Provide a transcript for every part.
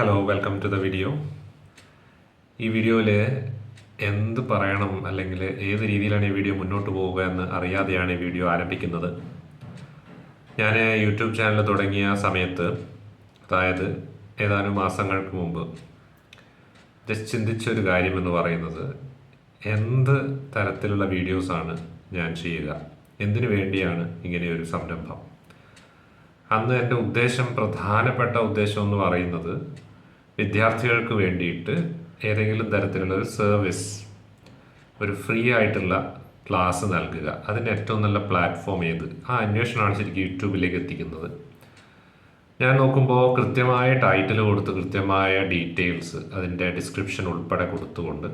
Hello welcome to the video ഈ വീഡിയോയിൽ എന്ത് പറയണം അല്ലെങ്കിൽ ഏത് രീതിയിലാണ് ഈ വീഡിയോ മുന്നോട്ട് പോവുക എന്ന് അറിയാതെയാണ് ഈ വീഡിയോ ആരംഭിക്കുന്നത്. ഞാൻ യൂട്യൂബ് ചാനൽ തുടങ്ങിയ സമയത്ത് അതായത് ഏതാനും മാസങ്ങൾക്ക് മുമ്പ് ജസ്റ്റ് ചിന്തിച്ചൊരു കാര്യം എന്ന് പറയുന്നത് എന്ത് തരത്തിലുള്ള വീഡിയോസാണ് ഞാൻ ചെയ്യുക? എന്തിനു വേണ്ടിയാണ് ഇങ്ങനെയൊരു സംരംഭം? അന്ന് എന്റെ ഉദ്ദേശം പ്രധാനപ്പെട്ട ഉദ്ദേശം എന്ന് പറയുന്നത് വിദ്യാർത്ഥികൾക്ക് വേണ്ടിയിട്ട് ഏതെങ്കിലും തരത്തിലുള്ള ഒരു സർവീസ് ഒരു ഫ്രീ ആയിട്ടുള്ള ക്ലാസ് നൽകുക. അതിന് ഏറ്റവും നല്ല പ്ലാറ്റ്ഫോം ഏത്? ആ അന്വേഷണമാണ് ശരിക്കും യൂട്യൂബിലേക്ക് എത്തിക്കുന്നത്. ഞാൻ നോക്കുമ്പോൾ കൃത്യമായ ടൈറ്റിൽ കൊടുത്ത് കൃത്യമായ ഡീറ്റെയിൽസ് അതിന്റെ ഡിസ്ക്രിപ്ഷൻ ഉൾപ്പെടെ കൊടുത്തുകൊണ്ട്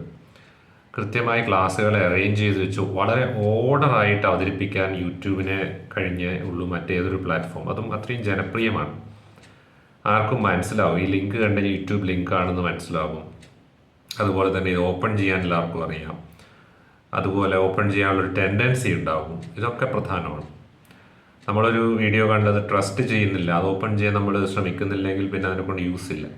കൃത്യമായി ക്ലാസ്സുകളെ അറേഞ്ച് ചെയ്ത് വെച്ചു വളരെ ഓർഡറായിട്ട് അവതരിപ്പിക്കാൻ യൂട്യൂബിനെ കഴിഞ്ഞേ ഉള്ളൂ മറ്റേതൊരു പ്ലാറ്റ്ഫോം അതും അത്രയും ജനപ്രിയമാണ്. ആർക്കും മനസ്സിലാവും. ഈ ലിങ്ക് കണ്ട യൂട്യൂബ് ലിങ്ക് ആണെന്ന് മനസ്സിലാവും. അതുപോലെ തന്നെ ഇത് ഓപ്പൺ ചെയ്യാൻ എല്ലാവർക്കും അറിയാം. അതുപോലെ ഓപ്പൺ ചെയ്യാനുള്ളൊരു ടെൻഡൻസി ഉണ്ടാകും. ഇതൊക്കെ പ്രധാനമാണ്. നമ്മളൊരു വീഡിയോ കണ്ടത് ട്രസ്റ്റ് ചെയ്യുന്നില്ല. അത് ഓപ്പൺ ചെയ്യാൻ നമ്മൾ ശ്രമിക്കുന്നില്ലെങ്കിൽ പിന്നെ അതിനെ കൊണ്ട് യൂസ് ഇല്ല.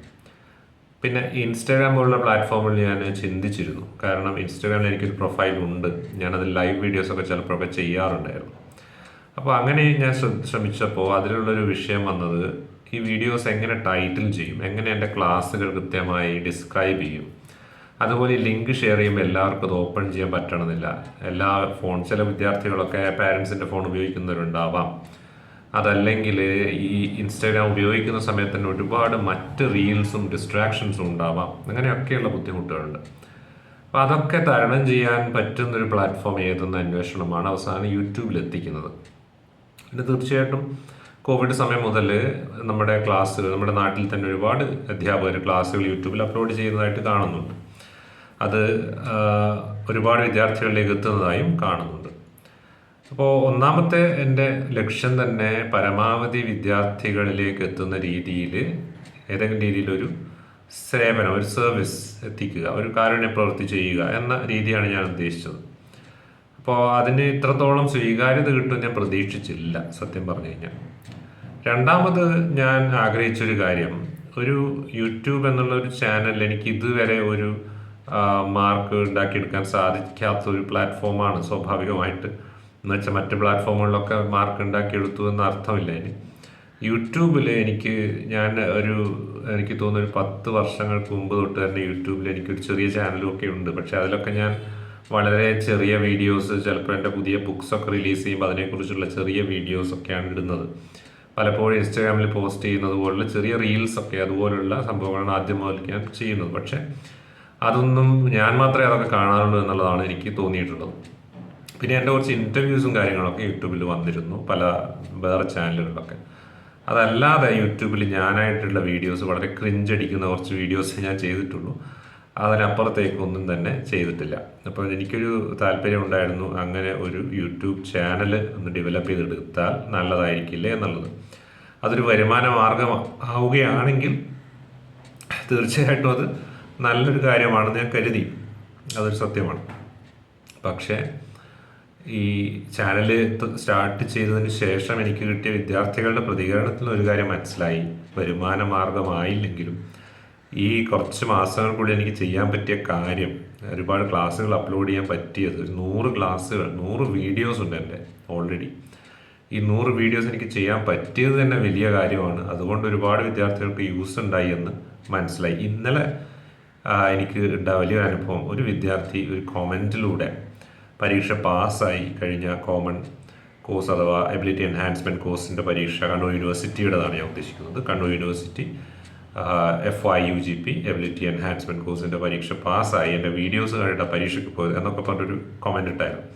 പിന്നെ ഇൻസ്റ്റാഗ്രാം പോലുള്ള പ്ലാറ്റ്ഫോമിൽ ഞാൻ ചിന്തിച്ചിരുന്നു. കാരണം ഇൻസ്റ്റാഗ്രാമിൽ എനിക്കൊരു പ്രൊഫൈൽ ഉണ്ട്. ഞാനത് ലൈവ് വീഡിയോസൊക്കെ ചിലപ്പോഴൊക്കെ ചെയ്യാറുണ്ടായിരുന്നു. അപ്പോൾ അങ്ങനെ ഞാൻ ശ്ര- ശ്രമിച്ചപ്പോൾ അതിലുള്ളൊരു വിഷയം വന്നത് ഈ വീഡിയോസ് എങ്ങനെ ടൈറ്റിൽ ചെയ്യും? എങ്ങനെ എന്റെ ക്ലാസ്സുകൾ കൃത്യമായി ഡിസ്ക്രൈബ് ചെയ്യും? അതുപോലെ ലിങ്ക് ഷെയർ ചെയ്യുമ്പോൾ എല്ലാവർക്കും അത് ഓപ്പൺ ചെയ്യാൻ പറ്റണമെന്നില്ല. എല്ലാ ഫോൺ ചില വിദ്യാർത്ഥികളൊക്കെ പാരൻസിന്റെ ഫോൺ ഉപയോഗിക്കുന്നവരുണ്ടാവാം. അതല്ലെങ്കിൽ ഈ ഇൻസ്റ്റാഗ്രാം ഉപയോഗിക്കുന്ന സമയത്ത് തന്നെ ഒരുപാട് മറ്റ് റീൽസും ഡിസ്ട്രാക്ഷൻസും ഉണ്ടാവാം. അങ്ങനെയൊക്കെയുള്ള ബുദ്ധിമുട്ടുകളുണ്ട്. അപ്പോൾ അതൊക്കെ തരണം ചെയ്യാൻ പറ്റുന്നൊരു പ്ലാറ്റ്ഫോം ഏതെന്ന അന്വേഷണമാണ് അവസാനം യൂട്യൂബിൽ എത്തിക്കുന്നത്. പിന്നെ തീർച്ചയായിട്ടും കോവിഡ് സമയം മുതൽ നമ്മുടെ ക്ലാസ്സുകൾ നമ്മുടെ നാട്ടിൽ തന്നെ ഒരുപാട് അധ്യാപകർ ക്ലാസ്സുകൾ യൂട്യൂബിൽ അപ്ലോഡ് ചെയ്യുന്നതായിട്ട് കാണുന്നുണ്ട്. അത് ഒരുപാട് വിദ്യാർത്ഥികളിലേക്ക് എത്തുന്നതായും കാണുന്നുണ്ട്. അപ്പോൾ ഒന്നാമത്തെ എന്റെ ലക്ഷ്യം തന്നെ പരമാവധി വിദ്യാർത്ഥികളിലേക്ക് എത്തുന്ന രീതിയിൽ ഏതെങ്കിലും രീതിയിലൊരു സേവനം ഒരു സർവീസ് എത്തിക്കുക ഒരു കാരുണ്യ പ്രവൃത്തി ചെയ്യുക എന്ന രീതിയാണ് ഞാൻ ഉദ്ദേശിച്ചത്. അപ്പോൾ അതിന് ഇത്രത്തോളം സ്വീകാര്യത കിട്ടും ഞാൻ പ്രതീക്ഷിച്ചില്ല സത്യം പറഞ്ഞു കഴിഞ്ഞാൽ. രണ്ടാമത് ഞാൻ ആഗ്രഹിച്ചൊരു കാര്യം. ഒരു യൂട്യൂബ് എന്നുള്ള ഒരു ചാനൽ എനിക്ക് ഇതുവരെ ഒരു മാർക്ക് ഉണ്ടാക്കിയെടുക്കാൻ സാധിക്കാത്ത ഒരു പ്ലാറ്റ്ഫോമാണ് സ്വാഭാവികമായിട്ട്. എന്ന് വെച്ചാൽ മറ്റ് പ്ലാറ്റ്ഫോമുകളിലൊക്കെ മാർക്ക് ഉണ്ടാക്കിയെടുത്തു എന്ന അർത്ഥമില്ല ഇനി. യൂട്യൂബിൽ എനിക്ക് ഞാൻ ഒരു എനിക്ക് തോന്നുന്നു ഒരു പത്ത് വർഷങ്ങൾക്ക് മുമ്പ് തൊട്ട് തന്നെ യൂട്യൂബിൽ എനിക്കൊരു ചെറിയ ചാനലും ഒക്കെ ഉണ്ട്. പക്ഷെ അതിലൊക്കെ ഞാൻ വളരെ ചെറിയ വീഡിയോസ് ചിലപ്പോൾ എന്റെ പുതിയ ബുക്സൊക്കെ റിലീസ് ചെയ്യുമ്പോൾ അതിനെക്കുറിച്ചുള്ള ചെറിയ വീഡിയോസ് ഒക്കെയാണ് ഇടുന്നത്. പലപ്പോഴും ഇൻസ്റ്റാഗ്രാമിൽ പോസ്റ്റ് ചെയ്യുന്നത് പോലുള്ള ചെറിയ റീൽസൊക്കെ അതുപോലുള്ള സംഭവങ്ങളാണ് ആദ്യം മുതൽ ഞാൻ ചെയ്യുന്നത്. പക്ഷേ അതൊന്നും ഞാൻ മാത്രമേ അതൊക്കെ കാണാറുള്ളൂ എന്നുള്ളതാണ് എനിക്ക് തോന്നിയിട്ടുള്ളത്. പിന്നെ എന്റെ കുറച്ച് ഇന്റർവ്യൂസും കാര്യങ്ങളൊക്കെ യൂട്യൂബിൽ വന്നിരുന്നു പല വേറെ ചാനലുകളിലൊക്കെ അതല്ലാതെ യൂട്യൂബിൽ ഞാനായിട്ടുള്ള വീഡിയോസ് വളരെ ക്രിഞ്ചടിക്കുന്ന കുറച്ച് വീഡിയോസ് ഞാൻ ചെയ്തിട്ടുള്ളൂ. അതിനപ്പുറത്തേക്കൊന്നും തന്നെ ചെയ്തിട്ടില്ല. അപ്പോൾ എനിക്കൊരു താല്പര്യം ഉണ്ടായിരുന്നു അങ്ങനെ ഒരു യൂട്യൂബ് ചാനൽ ഒന്ന് ഡെവലപ്പ് ചെയ്തെടുത്താൽ നല്ലതായിരിക്കില്ലേ എന്നുള്ളത്. അതൊരു വരുമാന മാർഗം ആവുകയാണെങ്കിൽ തീർച്ചയായിട്ടും അത് നല്ലൊരു കാര്യമാണെന്ന് ഞാൻ കരുതി. അതൊരു സത്യമാണ്. പക്ഷേ ഈ ചാനൽ സ്റ്റാർട്ട് ചെയ്തതിന് ശേഷം എനിക്ക് കിട്ടിയ വിദ്യാർത്ഥികളുടെ പ്രതികരണത്തിൽ ഒരു കാര്യം മനസ്സിലായി. വരുമാന മാർഗമായില്ലെങ്കിലും ഈ കുറച്ച് മാസങ്ങൾക്കുള്ളിൽ എനിക്ക് ചെയ്യാൻ പറ്റിയ കാര്യം ഒരുപാട് ക്ലാസ്സുകൾ അപ്ലോഡ് ചെയ്യാൻ പറ്റിയത് ഒരു നൂറ് ക്ലാസ്സുകൾ നൂറ് വീഡിയോസ് ഉണ്ട് എന്റെ ഓൾറെഡി. ഈ നൂറ് വീഡിയോസ് എനിക്ക് ചെയ്യാൻ പറ്റിയത് തന്നെ വലിയ കാര്യമാണ്. അതുകൊണ്ട് ഒരുപാട് വിദ്യാർത്ഥികൾക്ക് യൂസ് ഉണ്ടായി എന്ന് മനസ്സിലായി. ഇന്നലെ എനിക്ക് ഉണ്ടായ വലിയൊരു അനുഭവം ഒരു വിദ്യാർത്ഥി ഒരു കോമന്റിലൂടെ പരീക്ഷ പാസ്സായി കഴിഞ്ഞ കോമൺ കോഴ്സ് അഥവാ എബിലിറ്റി എൻഹാൻസ്മെന്റ് കോഴ്സിന്റെ പരീക്ഷ കണ്ണൂർ യൂണിവേഴ്സിറ്റിയുടേതാണ് ഞാൻ ഉദ്ദേശിക്കുന്നത്. Kannur university F I U G P ability enhancement കോഴ്സിന്റെ പരീക്ഷ പാസ്സായി. എന്റെ വീഡിയോസ് കണ്ടിട്ട് പരീക്ഷയ്ക്ക് പോയത് എന്നൊക്കെ പറഞ്ഞൊരു കമന്റ് ഇട്ടായിരുന്നു.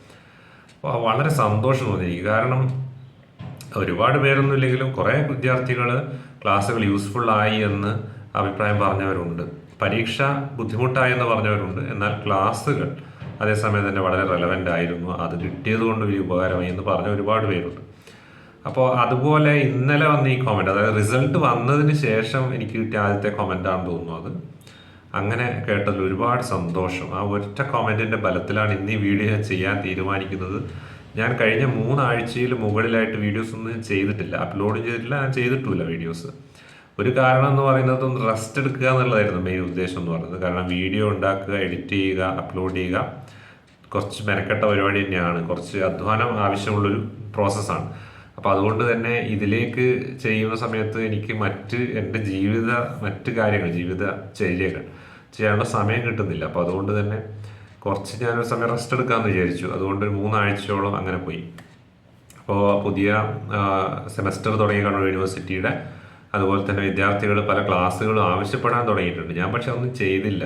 അപ്പോൾ വളരെ സന്തോഷം തോന്നി കാരണം ഒരുപാട് പേരൊന്നും ഇല്ലെങ്കിലും കുറേ വിദ്യാർത്ഥികൾ ക്ലാസ്സുകൾ ആയി എന്ന് അഭിപ്രായം പറഞ്ഞവരുണ്ട്. പരീക്ഷ ബുദ്ധിമുട്ടായി എന്ന് പറഞ്ഞവരുണ്ട്. എന്നാൽ ക്ലാസ്സുകൾ അതേസമയം തന്നെ വളരെ റെലവന്റ് ആയിരുന്നു. അത് കിട്ടിയത് കൊണ്ട് വലിയ ഉപകാരമായി എന്ന് പറഞ്ഞ ഒരുപാട് പേരുണ്ട്. അപ്പോൾ അതുപോലെ ഇന്നലെ വന്ന ഈ കോമന്റ് അതായത് റിസൾട്ട് വന്നതിന് ശേഷം എനിക്ക് കിട്ടിയ ആദ്യത്തെ കോമന്റാണെന്ന് തോന്നുന്നു അത്. അങ്ങനെ കേട്ടതിൽ ഒരുപാട് സന്തോഷം. ആ ഒറ്റ കോമന്റിന്റെ ബലത്തിലാണ് ഇന്ന് ഈ വീഡിയോ ചെയ്യാൻ തീരുമാനിക്കുന്നത്. ഞാൻ കഴിഞ്ഞ മൂന്നാഴ്ചയിൽ മുകളിലായിട്ട് വീഡിയോസ് ഒന്നും ചെയ്തിട്ടില്ല. അപ്ലോഡ് ചെയ്തിട്ടില്ല ഞാൻ ചെയ്തിട്ടുമില്ല വീഡിയോസ് ഒരു കാരണം എന്ന് പറയുന്നത് ഒന്ന് റെസ്റ്റ് എടുക്കുക എന്നുള്ളതായിരുന്നു മെയിൻ ഉദ്ദേശം എന്ന് പറയുന്നത്. കാരണം വീഡിയോ ഉണ്ടാക്കുക എഡിറ്റ് ചെയ്യുക അപ്ലോഡ് ചെയ്യുക കുറച്ച് മെനക്കെട്ട പരിപാടി തന്നെയാണ്. കുറച്ച് അധ്വാനം ആവശ്യമുള്ളൊരു പ്രോസസ്സാണ് അപ്പോൾ അതുകൊണ്ട് തന്നെ ഇതിലേക്ക് ചെയ്യുന്ന സമയത്ത് എനിക്ക് മറ്റ് എന്റെ ജീവിത മറ്റ് കാര്യങ്ങൾ ജീവിത ചര്യകൾ ചെയ്യാനുള്ള സമയം കിട്ടുന്നില്ല. അപ്പോൾ അതുകൊണ്ട് തന്നെ കുറച്ച് ഞാനൊരു സമയം റെസ്റ്റ് എടുക്കാമെന്ന് വിചാരിച്ചു. അതുകൊണ്ട് ഒരു മൂന്നാഴ്ചയോളം അങ്ങനെ പോയി. അപ്പോൾ പുതിയ സെമസ്റ്റർ തുടങ്ങിയ കണ്ണൂർ യൂണിവേഴ്സിറ്റിയുടെ അതുപോലെ തന്നെ വിദ്യാർത്ഥികൾ പല ക്ലാസ്സുകളും ആവശ്യപ്പെടാൻ തുടങ്ങിയിട്ടുണ്ട്. ഞാൻ പക്ഷെ ഒന്നും ചെയ്തില്ല.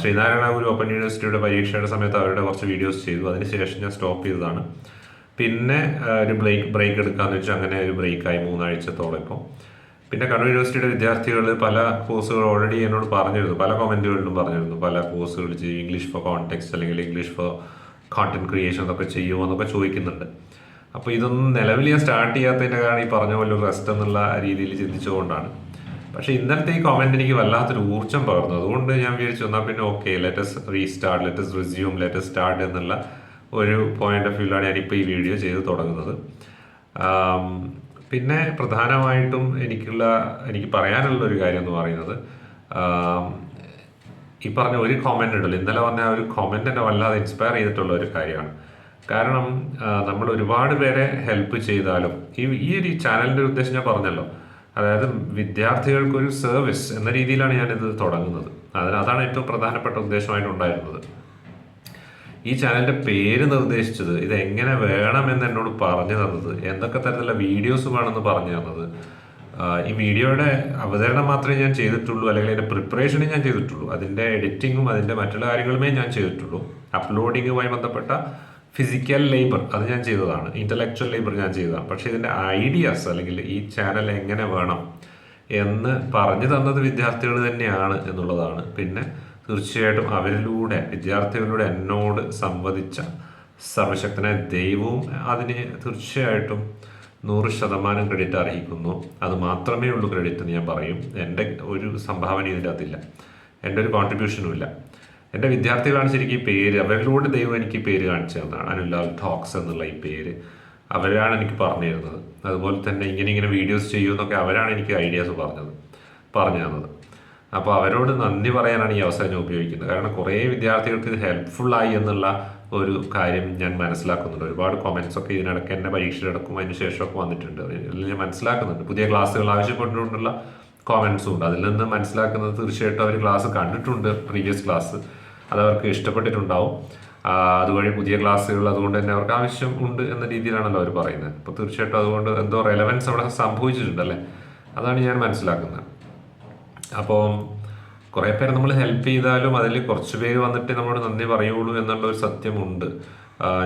ശ്രീനാരായണ ഗുരു ഓപ്പൺ യൂണിവേഴ്സിറ്റിയുടെ പരീക്ഷയുടെ സമയത്ത് അവരുടെ കുറച്ച് വീഡിയോസ് ചെയ്തു. അതിനുശേഷം ഞാൻ സ്റ്റോപ്പ് ചെയ്തതാണ്. പിന്നെ ഒരു ബ്രേക്ക് ബ്രേക്ക് എടുക്കാന്ന് വെച്ചാൽ അങ്ങനെ ഒരു ബ്രേക്കായി മൂന്നാഴ്ചത്തോളം ഇപ്പോൾ പിന്നെ കണ്ണൂർ യൂണിവേഴ്സിറ്റിയുടെ വിദ്യാർത്ഥികൾ പല കോഴ്സുകൾ ഓൾറെഡി എന്നോട് പറഞ്ഞിരുന്നു. പല കമന്റുകളിലും പറഞ്ഞിരുന്നു. പല കോഴ്സുകൾ ചെയ്യും ഇംഗ്ലീഷ് ഫോർ കോൺടെക്സ്റ്റ് അല്ലെങ്കിൽ ഇംഗ്ലീഷ് ഫോർ കോണ്ടന്റ് ക്രിയേഷൻ എന്നൊക്കെ ചെയ്യുമോ എന്നൊക്കെ ചോദിക്കുന്നുണ്ട്. അപ്പോൾ ഇതൊന്നും നിലവിൽ ഞാൻ സ്റ്റാർട്ട് ചെയ്യാത്തതിന്റെ കാരണം ഈ പറഞ്ഞ പോലെ റെസ്റ്റ് എന്നുള്ള രീതിയിൽ ചിന്തിച്ചുകൊണ്ടാണ് പക്ഷേ ഇന്നലത്തെ ഈ കമന്റ് എനിക്ക് വല്ലാത്തൊരു ഊർജം പകർന്നു. അതുകൊണ്ട് ഞാൻ വിചാരിച്ചു എന്നാൽ പിന്നെ okay let's restart let's resume let's start എന്നുള്ള ഒരു പോയിന്റ് ഓഫ് വ്യൂലാണ് ഞാനിപ്പോൾ ഈ വീഡിയോ ചെയ്ത് തുടങ്ങുന്നത്. പിന്നെ പ്രധാനമായിട്ടും എനിക്കുള്ള എനിക്ക് പറയാനുള്ള ഒരു കാര്യം എന്ന് പറയുന്നത് ഈ പറഞ്ഞ ഒരു കോമന്റ് ഉണ്ടല്ലോ ഇന്നലെ പറഞ്ഞ ഒരു കോമന്റ് എന്നെ വല്ലാതെ ഇൻസ്പയർ ചെയ്തിട്ടുള്ള ഒരു കാര്യമാണ്. കാരണം നമ്മൾ ഒരുപാട് പേരെ ഹെൽപ്പ് ചെയ്താലും ഈ ഈ ഒരു ചാനലിന്റെ ഉദ്ദേശം ഞാൻ പറഞ്ഞല്ലോ. അതായത് വിദ്യാർത്ഥികൾക്കൊരു സർവീസ് എന്ന രീതിയിലാണ് ഞാനിത് തുടങ്ങുന്നത്. അതിന് അതാണ് ഏറ്റവും പ്രധാനപ്പെട്ട ഉദ്ദേശമായിട്ടുണ്ടായിരുന്നത്. ഈ ചാനലിന്റെ പേര് നിർദ്ദേശിച്ചത് ഇത് എങ്ങനെ വേണമെന്ന് എന്നോട് പറഞ്ഞു തന്നത് എന്തൊക്കെ തരത്തിലുള്ള വീഡിയോസ് വേണമെന്ന് പറഞ്ഞു തന്നത്. ഈ വീഡിയോയുടെ അവതരണം മാത്രമേ ഞാൻ ചെയ്തിട്ടുള്ളൂ അല്ലെങ്കിൽ അതിന്റെ പ്രിപ്പറേഷനും ഞാൻ ചെയ്തിട്ടുള്ളൂ. അതിന്റെ എഡിറ്റിങ്ങും അതിന്റെ മറ്റുള്ള കാര്യങ്ങളുമേ ഞാൻ ചെയ്തിട്ടുള്ളൂ. അപ്ലോഡിങ്ങുമായി ബന്ധപ്പെട്ട ഫിസിക്കൽ ലേബർ അത് ഞാൻ ചെയ്തതാണ്. ഇന്റലക്ച്വൽ ലേബർ ഞാൻ ചെയ്തതാണ്. പക്ഷേ ഇതിന്റെ ഐഡിയാസ് അല്ലെങ്കിൽ ഈ ചാനൽ എങ്ങനെ വേണം എന്ന് പറഞ്ഞു തന്നത് വിദ്യാർത്ഥികൾ തന്നെയാണ് എന്നുള്ളതാണ്. പിന്നെ തീർച്ചയായിട്ടും അവരിലൂടെ വിദ്യാർത്ഥികളിലൂടെ എന്നോട് സംവദിച്ച സർവശക്തനായ ദൈവവും അതിന് തീർച്ചയായിട്ടും നൂറ് ശതമാനം ക്രെഡിറ്റ് അർഹിക്കുന്നു. അത് മാത്രമേ ഉള്ളൂ ക്രെഡിറ്റ് എന്ന് ഞാൻ പറയും. എന്റെ ഒരു സംഭാവന ഇതിന്റെ അകത്തില്ല. എന്റെ ഒരു കോൺട്രിബ്യൂഷനും ഇല്ല. എന്റെ വിദ്യാർത്ഥികളാണ് ശരിക്കും ഈ പേര്. അവരിലൂടെ ദൈവം എനിക്ക് പേര് കാണിച്ചു തന്നതാണ്. അനുലാൽ ടോക്സ് എന്നുള്ള ഈ പേര്. അവരാണ് എനിക്ക് പറഞ്ഞു തരുന്നത് അതുപോലെ തന്നെ ഇങ്ങനെ ഇങ്ങനെ വീഡിയോസ് ചെയ്യുമെന്നൊക്കെ അവരാണ് എനിക്ക് ഐഡിയാസ് പറഞ്ഞത് പറഞ്ഞു തന്നത്. അപ്പോൾ അവരോട് നന്ദി പറയാനാണ് ഈ അവസരം ഞാൻ ഉപയോഗിക്കുന്നത്. കാരണം കുറേ വിദ്യാർത്ഥികൾക്ക് ഇത് ഹെൽപ്ഫുള്ളായി എന്നുള്ള ഒരു കാര്യം ഞാൻ മനസ്സിലാക്കുന്നുണ്ട്. ഒരുപാട് comments ഒക്കെ ഇതിനിടയ്ക്ക് എന്റെ പരീക്ഷയിലടക്കും അതിന് ശേഷമൊക്കെ വന്നിട്ടുണ്ട്. അതിൽ ഞാൻ മനസ്സിലാക്കുന്നുണ്ട്. പുതിയ ക്ലാസ്സുകൾ ആവശ്യപ്പെട്ടുകൊണ്ടുള്ള കോമൻസും ഉണ്ട്. അതിൽ നിന്ന് മനസ്സിലാക്കുന്നത് തീർച്ചയായിട്ടും അവർ ക്ലാസ് കണ്ടിട്ടുണ്ട് പ്രീവിയസ് ക്ലാസ് അത് അവർക്ക് ഇഷ്ടപ്പെട്ടിട്ടുണ്ടാവും. അതുവഴി പുതിയ ക്ലാസ്സുകൾ അതുകൊണ്ട് തന്നെ അവർക്ക് ആവശ്യം ഉണ്ട് എന്ന രീതിയിലാണല്ലോ അവർ പറയുന്നത്. അപ്പോൾ തീർച്ചയായിട്ടും അതുകൊണ്ട് എന്തോ റെലവൻസ് അവിടെ സംഭവിച്ചിട്ടുണ്ടല്ലേ അതാണ് ഞാൻ മനസ്സിലാക്കുന്നത്. അപ്പോൾ കുറേ പേര് നമ്മൾ ഹെൽപ്പ് ചെയ്താലും അതിൽ കുറച്ച് പേര് വന്നിട്ട് നമ്മളോട് നന്ദി പറയുള്ളൂ എന്നുള്ള ഒരു സത്യമുണ്ട്.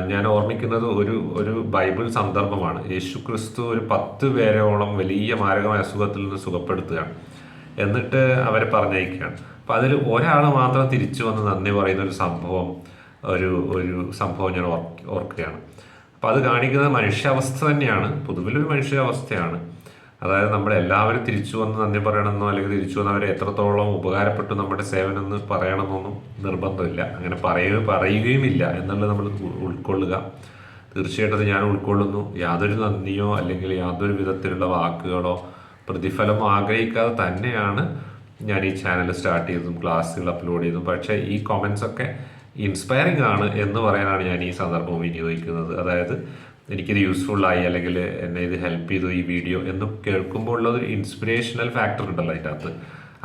ഞാൻ ഓർമ്മിക്കുന്നത് ഒരു ഒരു ബൈബിൾ സന്ദർഭമാണ്. യേശു ക്രിസ്തു ഒരു പത്ത് പേരോളം വലിയ മാരകമായ അസുഖത്തിൽ നിന്ന് സുഖപ്പെടുത്തുകയാണ്. എന്നിട്ട് അവരെ പറഞ്ഞയക്കുകയാണ്. അപ്പം അതിൽ ഒരാൾ മാത്രം തിരിച്ചു വന്ന് നന്ദി പറയുന്ന ഒരു സംഭവം ഒരു ഒരു സംഭവം ഞാൻ ഓർക്കുകയാണ്. അപ്പം അത് കാണിക്കുന്നത് മനുഷ്യാവസ്ഥ തന്നെയാണ്. പൊതുവിലൊരു മനുഷ്യാവസ്ഥയാണ്. അതായത് നമ്മൾ എല്ലാവരും തിരിച്ചു വന്ന് നന്ദി പറയണമെന്നോ അല്ലെങ്കിൽ തിരിച്ചു വന്ന് അവരെ എത്രത്തോളം ഉപകാരപ്പെട്ടു നമ്മുടെ സേവനം എന്ന് പറയണമെന്നൊന്നും നിർബന്ധമില്ല. അങ്ങനെ പറയുക പറയുകയുമില്ല എന്നുള്ളത് നമ്മൾ ഉൾക്കൊള്ളുക. തീർച്ചയായിട്ടും ഞാൻ ഉൾക്കൊള്ളുന്നു. യാതൊരു നന്ദിയോ അല്ലെങ്കിൽ യാതൊരു വിധത്തിലുള്ള വാക്കുകളോ പ്രതിഫലമോ ആഗ്രഹിക്കാതെ തന്നെയാണ് ഞാൻ ഈ ചാനൽ സ്റ്റാർട്ട് ചെയ്തതും ക്ലാസ്സുകൾ അപ്ലോഡ് ചെയ്തതും. പക്ഷേ ഈ കോമൻസൊക്കെ ഒക്കെ ഇൻസ്പയറിംഗ് ആണ് എന്ന് പറയാനാണ് ഞാൻ ഈ സന്ദർഭം വിനിയോഗിക്കുന്നത്. അതായത് എനിക്കിത് യൂസ്ഫുൾ ആയി അല്ലെങ്കിൽ എന്നെ ഇത് ഹെൽപ്പ് ചെയ്തു ഈ വീഡിയോ എന്ന് കേൾക്കുമ്പോൾ ഉള്ള ഒരു ഇൻസ്പിറേഷണൽ ഫാക്ടർ ഉണ്ടല്ലോ അതിന്റെ അകത്ത്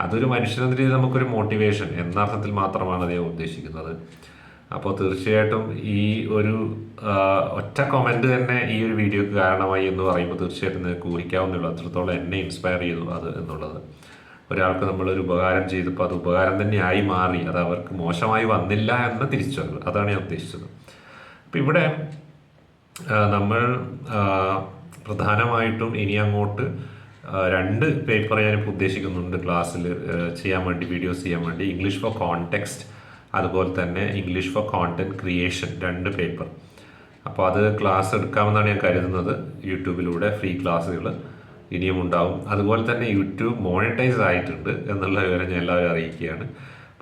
അതൊരു മനുഷ്യനെന്ന രീതിയിൽ നമുക്കൊരു മോട്ടിവേഷൻ എന്ന അർത്ഥത്തിൽ മാത്രമാണ് ഞാൻ ഉദ്ദേശിക്കുന്നത്. അപ്പോൾ തീർച്ചയായിട്ടും ഈ ഒരു ഒറ്റ കമന്റ് തന്നെ ഈ ഒരു വീഡിയോക്ക് കാരണമായി എന്ന് പറയുമ്പോൾ തീർച്ചയായിട്ടും നിങ്ങൾക്ക് ഊഹിക്കാവുന്നുള്ളൂ അത്രത്തോളം എന്നെ ഇൻസ്പയർ ചെയ്തു അത് എന്നുള്ളത്. ഒരാൾക്ക് നമ്മളൊരു ഉപകാരം ചെയ്തപ്പോൾ അത് ഉപകാരം തന്നെ ആയി മാറി അത് അവർക്ക് മോശമായി വന്നില്ല എന്ന് തിരിച്ചറിവ് അതാണ് ഞാൻ ഉദ്ദേശിച്ചത്. അപ്പം ഇവിടെ നമ്മൾ പ്രധാനമായിട്ടും ഇനി അങ്ങോട്ട് രണ്ട് പേപ്പർ ഞാനിപ്പോൾ ഉദ്ദേശിക്കുന്നുണ്ട് ക്ലാസ്സിൽ ചെയ്യാൻ വേണ്ടി വീഡിയോസ് ചെയ്യാൻ വേണ്ടി. ഇംഗ്ലീഷ് ഫോർ കോണ്ടെക്സ്റ്റ് അതുപോലെ തന്നെ ഇംഗ്ലീഷ് ഫോർ കോണ്ടന്റ് ക്രിയേഷൻ രണ്ട് പേപ്പർ. അപ്പോൾ അത് ക്ലാസ് എടുക്കാമെന്നാണ് ഞാൻ കരുതുന്നത് യൂട്യൂബിലൂടെ ഫ്രീ ക്ലാസ്സുകൾ ഇനിയും ഉണ്ടാവും. അതുപോലെ തന്നെ യൂട്യൂബ് മോണിറ്റൈസ് ആയിട്ടുണ്ട് എന്നുള്ള വിവരം ഞാൻ എല്ലാവരും അറിയിക്കുകയാണ്.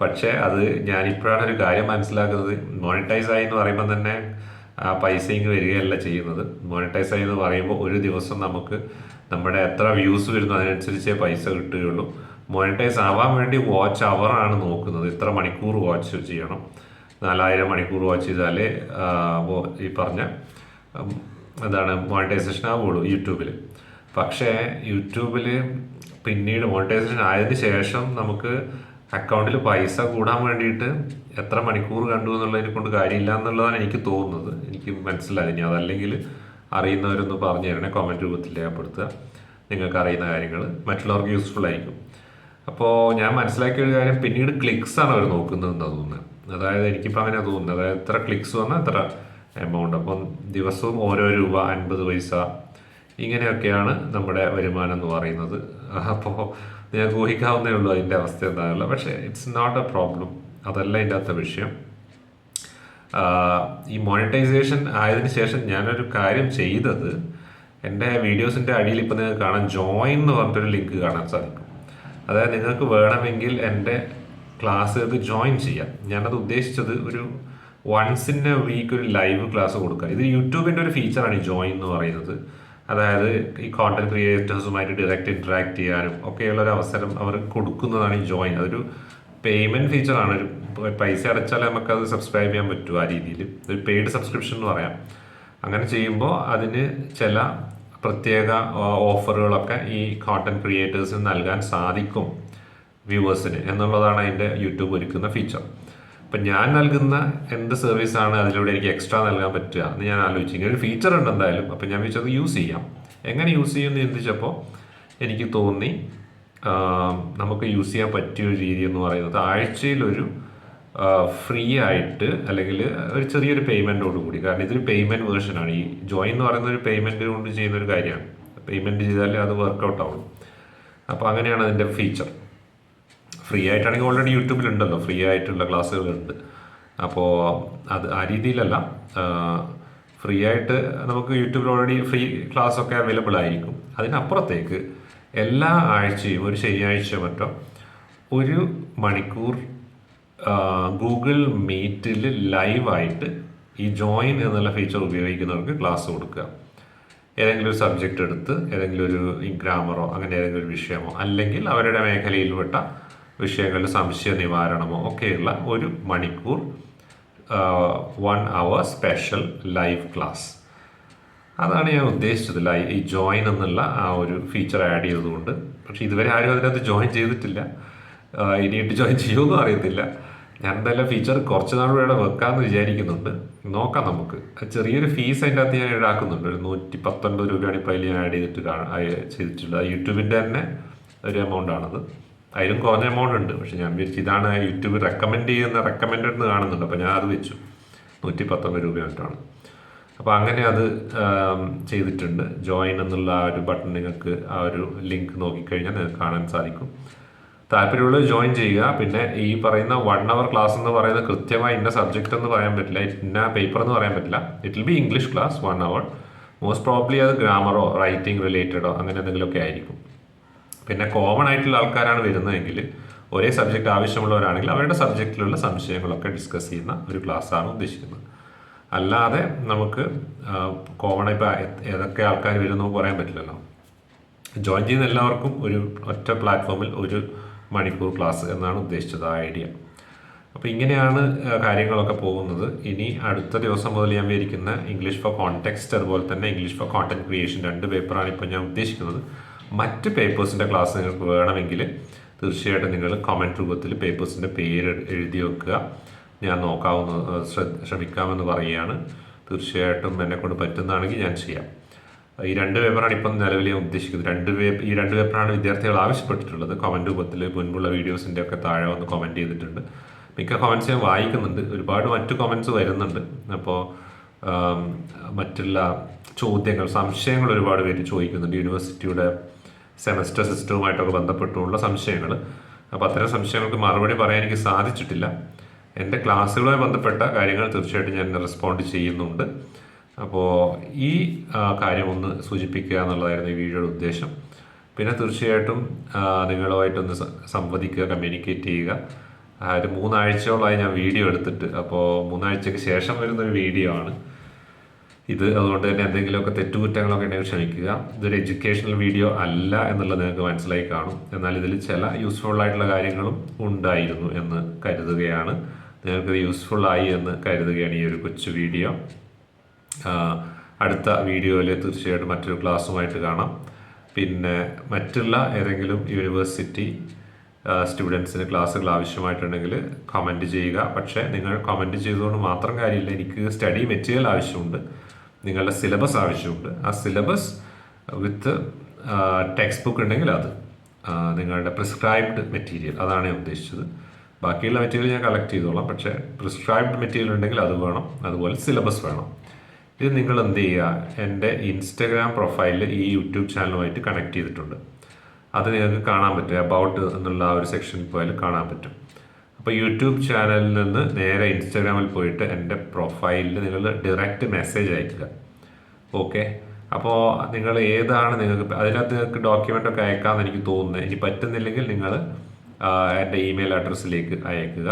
പക്ഷേ അത് ഞാനിപ്പോഴാണ് ഒരു കാര്യം മനസ്സിലാക്കുന്നത്. മോണിറ്റൈസ് ആയി എന്ന് പറയുമ്പോൾ തന്നെ ആ പൈസ ഇങ്ങ് വരികയല്ല ചെയ്യുന്നത്. മോണിറ്റൈസ് എന്ന് പറയുമ്പോൾ ഒരു ദിവസം നമുക്ക് നമ്മുടെ എത്ര വ്യൂസ് വരുന്നു അതിനനുസരിച്ചേ പൈസ കിട്ടുകയുള്ളൂ. മോണിറ്റൈസ് ആവാൻ വേണ്ടി വാച്ച് അവറാണ് നോക്കുന്നത്. ഇത്ര മണിക്കൂർ വാച്ച് ചെയ്യണം. നാലായിരം മണിക്കൂർ വാച്ച് ചെയ്താലേ ഈ പറഞ്ഞ എന്താണ് മോണിറ്റൈസേഷൻ ആവുള്ളൂ യൂട്യൂബിൽ പക്ഷേ യൂട്യൂബിൽ പിന്നീട് മോണിറ്റൈസേഷൻ ആയതിനു ശേഷം നമുക്ക് അക്കൗണ്ടിൽ പൈസ കൂടാൻ വേണ്ടിയിട്ട് എത്ര മണിക്കൂർ കണ്ടു എന്നുള്ളതിനെ കൊണ്ട് കാര്യമില്ല എന്നുള്ളതാണ് എനിക്ക് തോന്നുന്നത്. എനിക്ക് മനസ്സിലായി. ഇനി അതല്ലെങ്കിൽ അറിയുന്നവരൊന്ന് പറഞ്ഞു തരണേ. കമന്റ് രൂപത്തിൽ രേഖപ്പെടുത്തുക. നിങ്ങൾക്ക് അറിയുന്ന കാര്യങ്ങൾ മറ്റുള്ളവർക്ക് യൂസ്ഫുൾ ആയിരിക്കും. അപ്പോൾ ഞാൻ മനസ്സിലാക്കിയ ഒരു കാര്യം പിന്നീട് ക്ലിക്സ് ആണ് അവർ നോക്കുന്നതെന്ന് തോന്നുന്നത്. അതായത് എനിക്കിപ്പോൾ അങ്ങനെ തോന്നുന്നത്. അതായത് എത്ര ക്ലിക്സ് വന്നാൽ എത്ര എമൗണ്ട് അപ്പം ദിവസവും ഓരോ രൂപ അൻപത് പൈസ ഇങ്ങനെയൊക്കെയാണ് നമ്മുടെ വരുമാനം എന്ന് പറയുന്നത്. അപ്പോൾ നിങ്ങൾക്ക് ഊഹിക്കാവുന്നേ ഉള്ളൂ അതിന്റെ അവസ്ഥ എന്താണല്ലോ പക്ഷേ ഇറ്റ്സ് നോട്ട് എ പ്രോബ്ലം അതല്ല അതിന്റെ അകത്തെ വിഷയം ഈ മോണിറ്റൈസേഷൻ ആയതിനു ശേഷം ഞാനൊരു കാര്യം ചെയ്തത് എന്റെ വീഡിയോസിന്റെ അടിയിൽ ഇപ്പോൾ നിങ്ങൾക്ക് കാണാൻ ജോയിൻ എന്ന് പറഞ്ഞിട്ടൊരു ലിങ്ക് കാണാൻ സാധിക്കും. അതായത് നിങ്ങൾക്ക് വേണമെങ്കിൽ എന്റെ ക്ലാസ്സുകൾക്ക് ജോയിൻ ചെയ്യാം. ഞാനത് ഉദ്ദേശിച്ചത് ഒരു വൺസ് ഇൻ എ വീക്ക് ഒരു ലൈവ് ക്ലാസ് കൊടുക്കുക. ഇത് യൂട്യൂബിന്റെ ഒരു ഫീച്ചറാണ് ജോയിൻ എന്ന് പറയുന്നത്. അതായത് ഈ കോണ്ടന്റ് ക്രിയേറ്റേഴ്സുമായിട്ട് ഡയറക്റ്റ് ഇൻട്രാക്ട് ചെയ്യാനും ഒക്കെയുള്ള ഒരു അവസരം അവർ കൊടുക്കുന്നതാണ് ഈ ജോയിൻ അതൊരു പേയ്മെന്റ് ഫീച്ചറാണ് ഒരു പൈസ അടച്ചാൽ നമുക്കത് സബ്സ്ക്രൈബ് ചെയ്യാൻ പറ്റും ആ രീതിയിൽ. ഒരു പെയ്ഡ് സബ്സ്ക്രിപ്ഷൻ എന്ന് പറയാം. അങ്ങനെ ചെയ്യുമ്പോൾ അതിന് ചില പ്രത്യേക ഓഫറുകളൊക്കെ ഈ കോണ്ടന്റ് ക്രിയേറ്റേഴ്സിന് നൽകാൻ സാധിക്കും വ്യൂവേഴ്സിന് എന്നുള്ളതാണ് അതിന്റെ യൂട്യൂബ് ഒരുക്കുന്ന ഫീച്ചർ അപ്പം ഞാൻ നൽകുന്ന എന്ത് സർവീസ് ആണ് അതിലൂടെ എനിക്ക് എക്സ്ട്രാ നൽകാൻ പറ്റുക എന്ന് ഞാൻ ആലോചിച്ചു. ഇങ്ങനെ ഒരു ഫീച്ചർ ഉണ്ട് എന്തായാലും. അപ്പം ഞാൻ വിളിച്ചത് യൂസ് ചെയ്യാം. എങ്ങനെ യൂസ് ചെയ്യുമെന്ന് ചിന്തിച്ചപ്പോൾ എനിക്ക് തോന്നി നമുക്ക് യൂസ് ചെയ്യാൻ പറ്റിയ ഒരു രീതി എന്ന് പറയുന്നത് ആഴ്ചയിലൊരു ഫ്രീ ആയിട്ട് അല്ലെങ്കിൽ ഒരു ചെറിയൊരു പേയ്മെന്റോട് കൂടി. കാരണം ഇതൊരു പേയ്മെന്റ് വേർഷനാണ് ഈ ജോയിൻ എന്ന് പറയുന്ന ഒരു പേയ്മെന്റ് കൊണ്ട് ചെയ്യുന്ന ഒരു കാര്യമാണ്. പേയ്മെന്റ് ചെയ്താലേ അത് വർക്കൗട്ട് ആവുള്ളൂ. അപ്പോൾ അങ്ങനെയാണ് അതിന്റെ ഫീച്ചർ ഫ്രീ ആയിട്ടാണെങ്കിൽ ഓൾറെഡി യൂട്യൂബിൽ ഉണ്ടല്ലോ ഫ്രീ ആയിട്ടുള്ള ക്ലാസ്സുകളുണ്ട് അപ്പോൾ അത് ആ രീതിയിലല്ല ഫ്രീ ആയിട്ട് നമുക്ക് യൂട്യൂബിൽ ഓൾറെഡി ഫ്രീ ക്ലാസ് ഒക്കെ അവൈലബിൾ ആയിരിക്കും. അതിനപ്പുറത്തേക്ക് എല്ലാ ആഴ്ചയും ഒരു ശനിയാഴ്ച മറ്റോ ഒരു മണിക്കൂർ ഗൂഗിൾ മീറ്റിൽ ലൈവായിട്ട് ഈ ജോയിൻ എന്നുള്ള ഫീച്ചർ ഉപയോഗിക്കുന്നവർക്ക് ക്ലാസ് കൊടുക്കുക. ഏതെങ്കിലും ഒരു സബ്ജക്റ്റ് എടുത്ത് ഏതെങ്കിലും ഒരു ഗ്രാമറോ അങ്ങനെ ഏതെങ്കിലും ഒരു വിഷയമോ അല്ലെങ്കിൽ അവരുടെ മേഖലയിൽപ്പെട്ട വിഷയങ്ങളിൽ സംശയ നിവാരണമോ ഒക്കെയുള്ള ഒരു മണിക്കൂർ one hour special live class അതാണ് ഞാൻ ഉദ്ദേശിച്ചത്. ലൈ ഈ ജോയിൻ എന്നുള്ള ആ ഒരു ഫീച്ചർ ആഡ് ചെയ്തതുകൊണ്ട്. പക്ഷേ ഇതുവരെ ആരും അതിനകത്ത് ജോയിൻ ചെയ്തിട്ടില്ല. ഇനിയിട്ട് ജോയിൻ ചെയ്യുമെന്നും അറിയത്തില്ല. ഞാൻ എന്തായാലും ഫീച്ചർ കുറച്ച് നാൾ ഇവിടെ വെക്കാമെന്ന് വിചാരിക്കുന്നുണ്ട്. നോക്കാം നമുക്ക്. ചെറിയൊരു ഫീസ് അതിന്റെ അകത്ത് ഞാൻ ഈടാക്കുന്നുണ്ട് ഒരു നൂറ്റി പത്തൊൻപത് രൂപയാണ് ഇപ്പോൾ അതിൽ ഞാൻ ആഡ് ചെയ്തിട്ട് ചെയ്തിട്ടുള്ളത്. യൂട്യൂബിന്റെ തന്നെ ഒരു എമൗണ്ട് ആണത്. അതിലും കുറഞ്ഞ എമൗണ്ട് ഉണ്ട്. പക്ഷെ ഞാൻ വിചാരിച്ചു ഇതാണ് യൂട്യൂബ് റെക്കമെൻഡ് ചെയ്യുന്ന റെക്കമെൻഡഡ് എന്ന് കാണുന്നുണ്ട്. അപ്പോൾ ഞാൻ അത് വെച്ചു. നൂറ്റി പത്തൊമ്പത് രൂപ മറ്റാണ് അപ്പോൾ അങ്ങനെ അത് ചെയ്തിട്ടുണ്ട്. ജോയിൻ എന്നുള്ള ആ ഒരു ബട്ടൺ നിങ്ങൾക്ക് ആ ഒരു ലിങ്ക് നോക്കിക്കഴിഞ്ഞാൽ നിങ്ങൾക്ക് കാണാൻ സാധിക്കും. താല്പര്യമുള്ളത് ജോയിൻ ചെയ്യുക. പിന്നെ ഈ പറയുന്ന വൺ അവർ ക്ലാസ് എന്ന് പറയുന്ന കൃത്യമായി ഇന്ന സബ്ജക്റ്റ് എന്ന് പറയാൻ പറ്റില്ല. ഇന്ന പേപ്പർ എന്ന് പറയാൻ പറ്റില്ല. It will be English class one hour most probably അത് ഗ്രാമറോ റൈറ്റിംഗ് റിലേറ്റഡോ അങ്ങനെ എന്തെങ്കിലുമൊക്കെ ആയിരിക്കും. പിന്നെ കോമൺ ആയിട്ടുള്ള ആൾക്കാരാണ് വരുന്നതെങ്കിൽ ഒരേ സബ്ജക്റ്റ് ആവശ്യമുള്ളവരാണെങ്കിൽ അവരുടെ സബ്ജക്റ്റിലുള്ള സംശയങ്ങളൊക്കെ ഡിസ്കസ് ചെയ്യുന്ന ഒരു ക്ലാസ്സാണ് ഉദ്ദേശിക്കുന്നത്. അല്ലാതെ നമുക്ക് കോമൺ ഇപ്പോൾ ഏതൊക്കെ ആൾക്കാർ വരുന്നു പറയാൻ പറ്റില്ലല്ലോ. ജോയിൻ ചെയ്യുന്ന എല്ലാവർക്കും ഒരു ഒറ്റ പ്ലാറ്റ്ഫോമിൽ ഒരു മണിക്കൂർ ക്ലാസ് എന്നാണ് ഉദ്ദേശിച്ചത് ആ ഐഡിയ അപ്പോൾ ഇങ്ങനെയാണ് കാര്യങ്ങളൊക്കെ പോകുന്നത്. ഇനി അടുത്ത ദിവസം മുതൽ ഞാൻ വിചാരിക്കുന്ന ഇംഗ്ലീഷ് ഫോർ കോൺടെക്സ്റ്റ് അതുപോലെ തന്നെ ഇംഗ്ലീഷ് ഫോർ കോണ്ടന്റ് ക്രിയേഷൻ രണ്ട് പേപ്പറാണ് ഇപ്പോൾ ഞാൻ ഉദ്ദേശിക്കുന്നത്. മറ്റ് പേപ്പേഴ്സിന്റെ ക്ലാസ് നിങ്ങൾക്ക് വേണമെങ്കിൽ തീർച്ചയായിട്ടും നിങ്ങൾ കമന്റ് രൂപത്തിൽ പേപ്പേഴ്സിന്റെ പേര് എഴുതി വെക്കുക. ഞാൻ നോക്കാവുന്ന ശ്രമിക്കാമെന്ന് പറയുകയാണ്. തീർച്ചയായിട്ടും എന്നെ കൊണ്ട് പറ്റുന്നതാണെങ്കിൽ ഞാൻ ചെയ്യാം. ഈ രണ്ട് പേപ്പറാണ് ഇപ്പം നിലവിൽ ഞാൻ ഉദ്ദേശിക്കുന്നത്. രണ്ട് പേപ്പർ ഈ രണ്ട് പേപ്പറാണ് വിദ്യാർത്ഥികൾ ആവശ്യപ്പെട്ടിട്ടുള്ളത്. കമന്റ് രൂപത്തിൽ മുൻപുള്ള വീഡിയോസിന്റെ ഒക്കെ താഴെ വന്ന് കമന്റ് ചെയ്തിട്ടുണ്ട്. മിക്ക കമന്റ്സ് ഞാൻ വായിക്കുന്നുണ്ട്. ഒരുപാട് മറ്റു കമന്റ്സ് വരുന്നുണ്ട്. അപ്പോൾ മറ്റുള്ള ചോദ്യങ്ങൾ സംശയങ്ങൾ ഒരുപാട് പേര് ചോദിക്കുന്നുണ്ട്. യൂണിവേഴ്സിറ്റിയുടെ സെമസ്റ്റർ സിസ്റ്റവുമായിട്ടൊക്കെ ബന്ധപ്പെട്ടുള്ള സംശയങ്ങൾ അപ്പോൾ അത്തരം സംശയങ്ങൾക്ക് മറുപടി പറയാൻ എനിക്ക് സാധിച്ചിട്ടില്ല. എന്റെ ക്ലാസ്സുകളുമായി ബന്ധപ്പെട്ട കാര്യങ്ങൾ തീർച്ചയായിട്ടും ഞാൻ റെസ്പോണ്ട് ചെയ്യുന്നുണ്ട്. അപ്പോൾ ഈ കാര്യം ഒന്ന് സൂചിപ്പിക്കുക എന്നുള്ളതായിരുന്നു ഈ വീഡിയോയുടെ ഉദ്ദേശം. പിന്നെ തീർച്ചയായിട്ടും നിങ്ങളുമായിട്ടൊന്ന് സംവദിക്കുക കമ്മ്യൂണിക്കേറ്റ് ചെയ്യുക. അതായത് മൂന്നാഴ്ചയോളമായി ഞാൻ വീഡിയോ എടുത്തിട്ട് അപ്പോൾ മൂന്നാഴ്ചയ്ക്ക് ശേഷം വരുന്നൊരു വീഡിയോ ആണ്. ഇത് അതുകൊണ്ട് തന്നെ എന്തെങ്കിലുമൊക്കെ തെറ്റുകുറ്റങ്ങളൊക്കെ ഉണ്ടെങ്കിൽ ക്ഷമിക്കുക. ഇതൊരു എഡ്യൂക്കേഷണൽ വീഡിയോ അല്ല എന്നുള്ളത് നിങ്ങൾക്ക് മനസ്സിലായി കാണും. എന്നാൽ ഇതിൽ ചില യൂസ്ഫുൾ ആയിട്ടുള്ള കാര്യങ്ങളും ഉണ്ടായിരുന്നു എന്ന് കരുതുകയാണ്. നിങ്ങൾക്ക് യൂസ്ഫുൾ ആയി എന്ന് കരുതുകയാണ് ഈ ഒരു കൊച്ചു വീഡിയോ അടുത്ത വീഡിയോയിൽ തീർച്ചയായിട്ടും മറ്റൊരു ക്ലാസ്സുമായിട്ട് കാണാം. പിന്നെ മറ്റുള്ള ഏതെങ്കിലും യൂണിവേഴ്സിറ്റി സ്റ്റുഡൻസിന് ക്ലാസ്സുകൾ ആവശ്യമായിട്ടുണ്ടെങ്കിൽ കമന്റ് ചെയ്യുക. പക്ഷേ നിങ്ങൾ കമന്റ് ചെയ്തുകൊണ്ട് മാത്രം കാര്യമില്ല. എനിക്ക് സ്റ്റഡി മെറ്റീരിയൽ ആവശ്യമുണ്ട്. നിങ്ങളുടെ സിലബസ് ആവശ്യമുണ്ട്. ആ സിലബസ് വിത്ത് ടെക്സ്റ്റ് ബുക്ക് ഉണ്ടെങ്കിൽ അത് നിങ്ങളുടെ പ്രിസ്ക്രൈബ്ഡ് മെറ്റീരിയൽ അതാണ് ഞാൻ ഉദ്ദേശിച്ചത്. ബാക്കിയുള്ള മെറ്റീരിയൽ ഞാൻ കളക്ട് ചെയ്തോളാം. പക്ഷേ പ്രിസ്ക്രൈബ്ഡ് മെറ്റീരിയൽ ഉണ്ടെങ്കിൽ അത് വേണം. അതുപോലെ സിലബസ് വേണം. ഇത് നിങ്ങൾ എന്ത് ചെയ്യുക? എന്റെ ഇൻസ്റ്റഗ്രാം പ്രൊഫൈലിൽ ഈ യൂട്യൂബ് ചാനലുമായിട്ട് കണക്ട് ചെയ്തിട്ടുണ്ട്. അത് നിങ്ങൾക്ക് കാണാൻ പറ്റും. അബൌട്ട് എന്നുള്ള ആ ഒരു സെക്ഷനിൽ പോയാൽ കാണാൻ പറ്റും. അപ്പോൾ യൂട്യൂബ് ചാനലിൽ നിന്ന് നേരെ ഇൻസ്റ്റാഗ്രാമിൽ പോയിട്ട് എന്റെ പ്രൊഫൈലിൽ നിങ്ങൾ ഡയറക്റ്റ് മെസ്സേജ് അയക്കുക. ഓക്കെ അപ്പോൾ നിങ്ങൾ ഏതാണ് നിങ്ങൾക്ക് അതിനകത്ത് നിങ്ങൾക്ക് ഡോക്യുമെന്റ് ഒക്കെ അയക്കാമെന്ന് എനിക്ക് തോന്നുന്നത് ഇനി പറ്റുന്നില്ലെങ്കിൽ നിങ്ങൾ എന്റെ ഇമെയിൽ അഡ്രസ്സിലേക്ക് അയക്കുക.